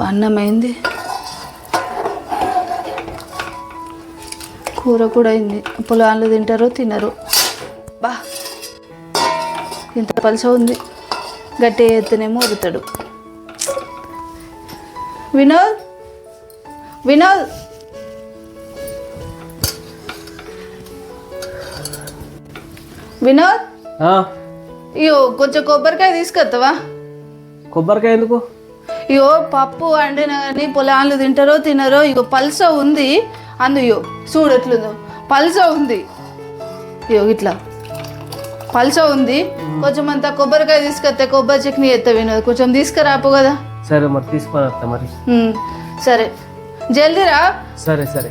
అన్నమైంది. కూర కూడా అయింది. పొలాలు తింటారో తినరు. బా ఇంత పలస ఉంది. గట్టి ఎత్తునేమో ఉరుతాడు వినోద్ వినోద్. వినోద్? ఆ, ఇయో కొంచెం కొబ్బరికాయ తీసుకొస్తావా కొబ్బరికాయ ఎందుకు? ఇగో పప్పు వండిన కానీ పొలాలు తింటారో తినరో ఇగో పల్స ఉంది. అందు ఇగో చూడు ఎట్లుందో. పల్స ఉంది. ఇగో ఇట్లా. పల్స ఉంది. కొంచెం అంత కొబ్బరికాయ తీసుకొస్తే కొబ్బరి చట్నీ ఎత్త వినోద్. కొంచెం తీసుకురాపు కదా. సరే మరి మరి. సరే. జల్దీ రా. సరే సరే.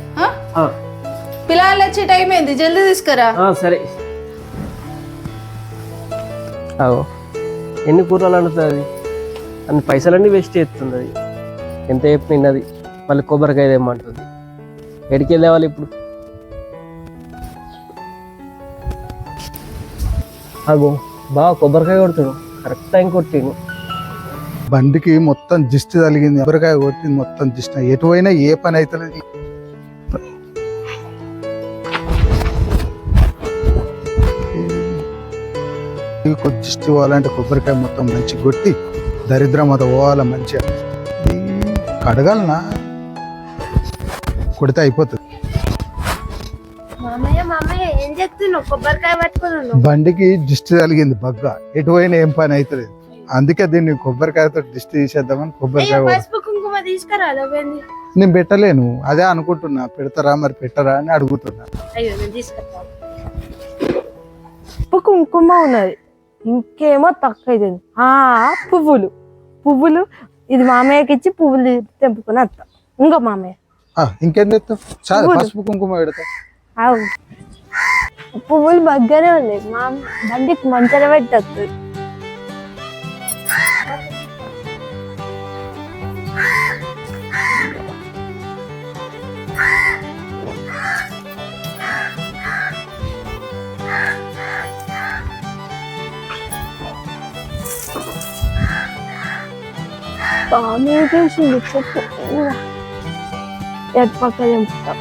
పిల్లలు వచ్చే టైం అయింది జల్దీ తీసుకురా. సరే. ఎన్ని కూరలు వండుతుంది అని పైసలన్నీ వేస్ట్ చేస్తుంది. అది ఎంత చెప్పిన తిన్నది మళ్ళీ కొబ్బరికాయ తెమ్మంటుంది. ఎడికి వెళ్ళేవాళ్ళు ఇప్పుడు? అగో బాగా కొబ్బరికాయ కొడుతుడు. కరెక్ట్ టైం కొట్టిను బండికి మొత్తం దిష్టి తగిలింది. కొబ్బరికాయ కొట్టింది మొత్తం దిష్టి ఎటువైనా ఏ పని అవుతలేదు ఈ కొద్ది దిష్టి కొబ్బరికాయ మొత్తం మంచి కొట్టి దరిద్రం అది పోవాల మంచిగా కడగలనా? కొడితే అయిపోతుంది. బండికి దిష్టి తగిలింది బగ్గా. ఎటు పోయినా ఏం పని అవుతలేదు అందుకే దీన్ని కొబ్బరికాయతో దిష్టి తీసేద్దామని కొబ్బరికాయ నేను పెట్టలేను. అదే అనుకుంటున్నా. పెడతారా మరి పెట్టరా అని అడుగుతున్నా. అయ్యో నేను తీసుకొస్తాను ఉప్పు కుంకుమ ఉన్నది. ఇంకేమో తక్కువ అవుతుంది ఆ పువ్వులు. పువ్వులు ఇది మామయ్యకి ఇచ్చి పువ్వులు తెంపుకొని వస్తాం ఇంకో మామయ్య. ఇంకేం తెస్తావు కుంకుమ పువ్వులు బగ్గనే ఉన్నాయి. మా బండికి మంచిగా పెట్టద్దు. బాగా తెలిసింది చెప్పు ఎటు పక్క తెంపుతాం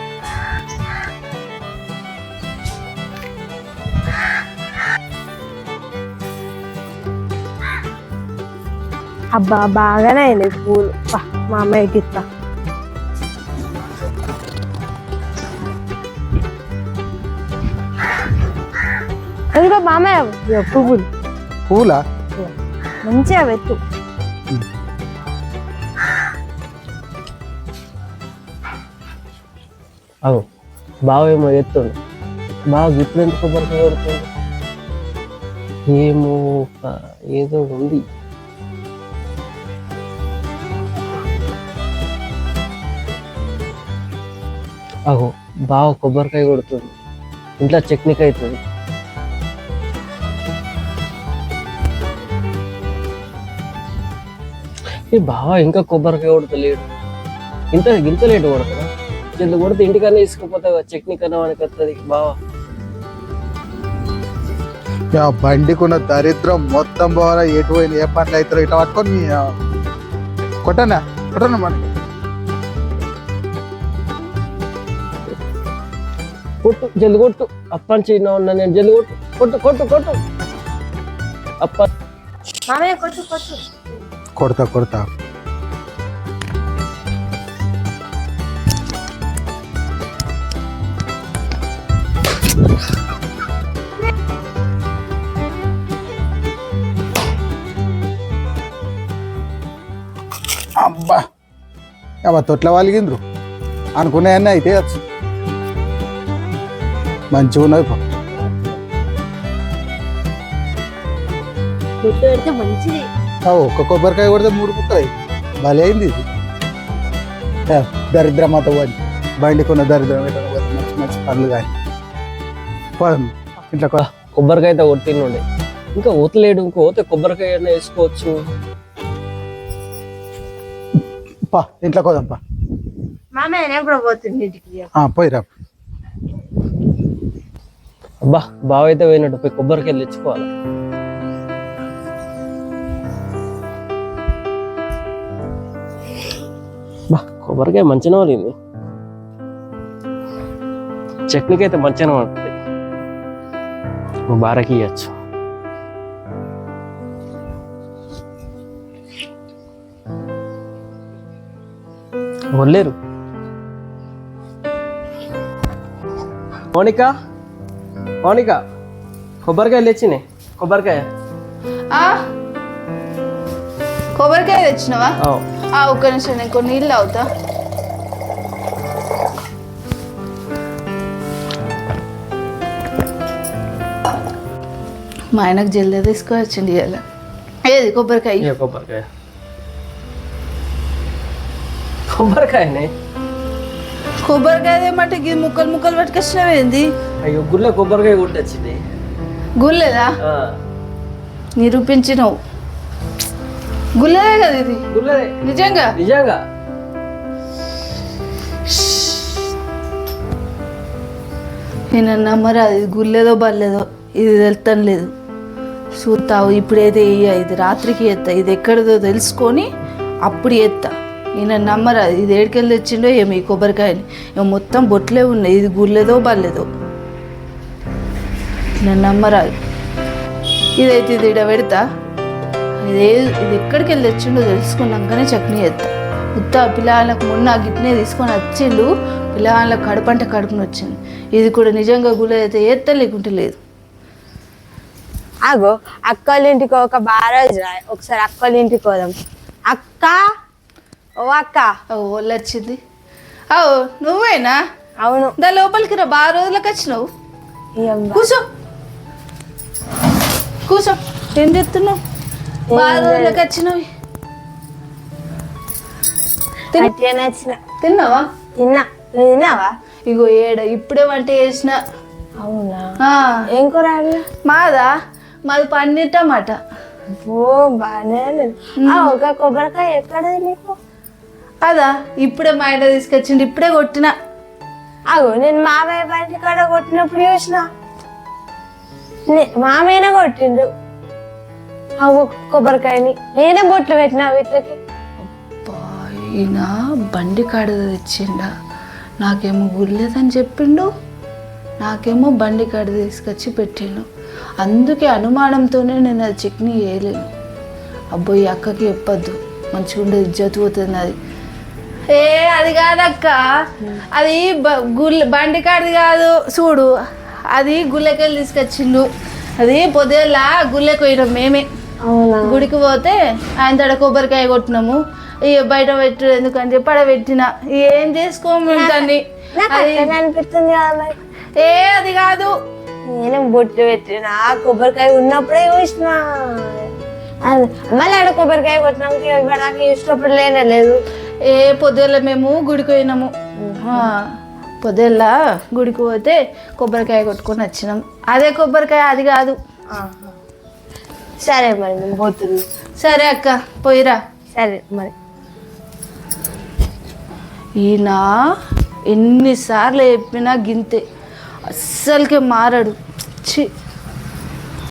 అబ్బా బాగానే అయినాయి పూలు మా అమ్మాయికి ఇస్తా ఇంకా మామయ్య ఇదిగో పువ్వులు పువ్వులా మంచిగా పెట్టు అవు బావ ఏమో ఎత్తుండు. బావ ఇప్పుడు ఎందుకు కొబ్బరికాయ కొడుతుంది ఏమో ఏదో ఉంది. అహో బావ కొబ్బరికాయ కొడుతుంది ఇంట్లో చట్నీకి అవుతుంది. ఈ బావ ఇంకా కొబ్బరికాయ కొడతలేడు. ఇంత ఇంత లేటు కొడతారా జల్ది కొడితే ఇంటికన్నా తీసుకుపోతే చట్నీ కన్నా మనకి వస్తుంది బావా. యా, బండికి ఉన్న దరిద్రం మొత్తం పోవాలా ఎటు పోయిన ఏ పనులు అవుతారో ఇట్లా పట్టుకొని మీ, ఆ, కొట్టనా? కొట్టనా మనకి? కొట్టు జల్ది కొట్టు. అప్పని చిన్న ఉన్నా నేను జల్ది కొట్టు. కొట్టు కొట్టు కొట్టు. అప్ప మామయ్య కొట్టు కొట్టు. కొడతా కొడతా. అబ్బా తొట్ల వాలిగిండ్రు. అనుకున్నాయన్నీ అయితే వచ్చు మంచిగా పో. గుర్తు పెడితే ఒక్క కొబ్బరికాయ కొడితే మూడు ముక్కలు భలే అయింది ఇది. ఏ, దరిద్రం అంతా పోయి బండికి ఉన్న దరిద్రం మంచి మంచి పనులు కానీ పోదాం ఇంట్లో కో- కొబ్బరికాయ అయితే కొట్టినుండే ఇంకా ఊతలేడు ఇంకో ఊతే కొబ్బరికాయ అయినా వేసుకోవచ్చు. పా ఇంట్లో కోదాం పా. మామయ్య నేను కూడా పోతుంది ఇంటికి. ఆ, పోయిరా అబ్బా బావ అయితే పోయినట్టు పోయి కొబ్బరికాయలు తెచ్చుకోవాలి? బా కొబ్బరికాయ మంచిగా వాళ్ళింది చట్నీకి అయితే మంచిగా ఉంటుంది బారకి ఇవ్వచ్చు వల్లేరు మౌనిక మౌనిక కొబ్బరికాయలు తెచ్చినాయి కొబ్బరికాయ? కొబ్బరికాయ తెచ్చినవా? ఒక్క నిమిషం నేను కొన్ని నీళ్ళు అవుతా మా ఆయనకు జల్దీ తీసుకొచ్చిండి ఇవాళ ఏది కొబ్బరికాయ? కొబ్బరికాయ. కొబ్బరికాయనే? కొబ్బరికాయ ఏమంటే ఇది ముక్కలు ముక్కలు పట్టుకొచ్చినవేంది అయ్యో గుళ్ళ కొబ్బరికాయ కొట్టొచ్చింది గుల్లెదా నిరూపించినవు. గుల్లెదే కదా ఇది? గుళ్ళదే. నిజంగా? నిజంగా. నేను నమ్మరా ఇది గుళ్ళేదో బల్లేదో ఇది వెళ్తాను లేదు. చూస్తావు ఇప్పుడైతే ఇది రాత్రికి ఎత్తా ఇది ఎక్కడదో తెలుసుకొని అప్పుడు ఎత్తా. ఈయన నమ్మరా? ఇది ఏడికెళ్ళి తెచ్చిండో ఏమి ఈ కొబ్బరికాయని. ఏమో మొత్తం బొట్లే ఉన్నాయి. ఇది గుర్లేదో బల్లేదో నేను నమ్మరా? ఇదైతే ఇది ఇడ పెడతా. ఇది ఇది ఎక్కడికి వెళ్ళి తెచ్చిండో తెలుసుకున్నాకనే చట్నీ చేస్తా. ఉత్త పిల్లలకు మొన్న గిట్నే తీసుకొని వచ్చిండు. పిల్లగాళ్ళకి కడుపంట కడుపుని వచ్చింది. ఇది కూడా నిజంగా గుళ్ళ అయితే ఎత్త లేకుంటే లేదు. ఆగో అక్కల ఇంటికి ఒక బారోజు రా ఒకసారి అక్కల ఇంటికి పోదాం. అక్క! ఓ అక్క. ఓ వచ్చింది ఓ నువ్వేనా? అవును. దా లోపలికి రా బాగా రోజులకు వచ్చినావు. కూర్చో కూర్చో ఏం చెప్తున్నావు బాగా రోజులకు వచ్చినావు తిన్నావా? తిన్నా. తిన్నావా? ఇగో ఏడ ఇప్పుడే వంట చేసిన. అవునా? ఏం కూర? మాదా? మాది పన్నీర్ టమాటా. ఓ బాగానే ఒక కొబ్బరికాయ ఎక్కడది నీకు? అదా ఇప్పుడే మా ఇంట తీసుకొచ్చిండు ఇప్పుడే కొట్టిన. అగో నేను మామయ్య బండి కాడ కొట్టినప్పుడు చూసిన. నే- మామయ్యనే కొట్టిండు. అవు కొబ్బరికాయని. నేనే బొట్లు పెట్టినా వీటికి. ఈయన బండి కాడ తెచ్చిండా? నాకేమో గుర్లేదని చెప్పిండు. నాకేమో బండి కాడ తీసుకొచ్చి పెట్టిండు. అందుకే అనుమానంతోనే నేను అది చట్నీ వేయలేను అబ్బో ఈ అక్కకి చెప్పొద్దు. మంచిగా ఉండేది ఇజ్జత్ పోతుంది అది. ఏ అది కాదక్క. అది గుల్ బండి కాడిది కాదు చూడు. అది గుళ్ళకెళ్ళి తీసుకొచ్చిండు. అది పొద్దుల గుళ్ళకి పోయినాం మేమే. గుడికి పోతే ఆయన తడ కొబ్బరికాయ కొట్టినాము. ఇక బయట పెట్టు ఎందుకని చెప్పి అక్కడ పెట్టిన. ఏం చేసుకోము దాన్ని నాకు అది అట్లనే అనిపిస్తుంది ఏ అది కాదు. నేనే బొట్లు పెట్టిన కొబ్బరికాయ ఉన్నప్పుడే చూసిన. మళ్ళీ ఆడ కొబ్బరికాయ కొట్టినాక ఇవ్వడానికి ఇష్టపడి లేనే లేదు. ఏ పొద్దుల మేము గుడికి పోయినాము. పొద్దుల గుడికి పోతే కొబ్బరికాయ కొట్టుకొని వచ్చినాం. అదే కొబ్బరికాయ అది కాదు. సరే మరి నేను పోతున్నాను సరే అక్క పోయిరా. సరే మరి. ఈయన ఎన్నిసార్లు చెప్పినా గింతే. అస్సలకే మారడు. ఛీ.